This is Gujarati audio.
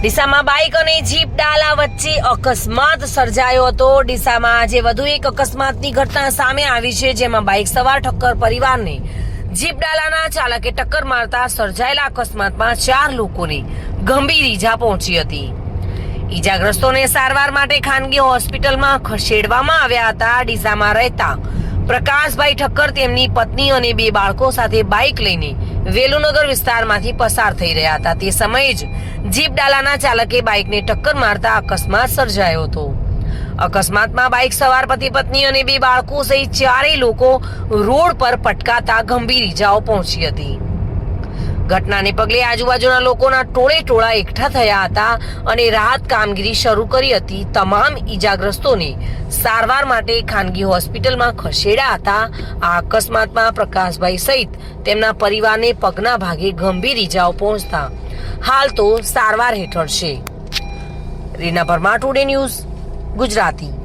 ડીસામાં બાઇક અને જીપ ડાલા વચ્ચે અકસ્માત સર્જાયો હતો. ડીસામાં આજે વધુ એક અકસ્માતની ઘટના સામે આવી છે, જેમાં બાઇક સવાર ઠક્કર પરિવારને જીપ ડાલાના ચાલકે ટક્કર મારતા સર્જાયેલા અકસ્માતમાં ચાર લોકોને ગંભીર ઈજા પહોંચી હતી. ઈજાગ્રસ્તોને સારવાર માટે ખાનગી હોસ્પિટલમાં ખસેડવામાં આવ્યા હતા. ડીસામાં રહેતા પ્રકાશભાઈ ઠક્કર તેમની પત્ની અને બે બાળકો સાથે બાઇક લઈને વેલુનગર વિસ્તારમાંથી પસાર થઈ રહ્યા હતા. તે સમયે જ જીપ ડાલાના ચાલકે બાઇકને ટક્કર મારતા અકસ્માત સર્જાયો હતો. અકસ્માતમાં બાઇક સવાર પતિ પત્ની અને બે બાળકો સહિત ચારેય લોકો રોડ પર પટકાતા ગંભીર ઈજાઓ પહોંચી હતી. ઘટનાને પગલે આજુબાજુના લોકોના ટોળે ટોળા એકઠા થયા હતા અને રાહત કામગીરી શરૂ કરી હતી. તમામ ઈજાગ્રસ્તોને સારવાર માટે ખાનગી હોસ્પિટલમાં ખસેડ્યા હતા. આ અકસ્માતમાં પ્રકાશભાઈ સહિત તેમના પરિવારને પગના ભાગે ગંભીર ઈજાઓ પહોંચતા હાલ તો સારવાર હેઠળ છે. Reena Parmar today news Gujarati.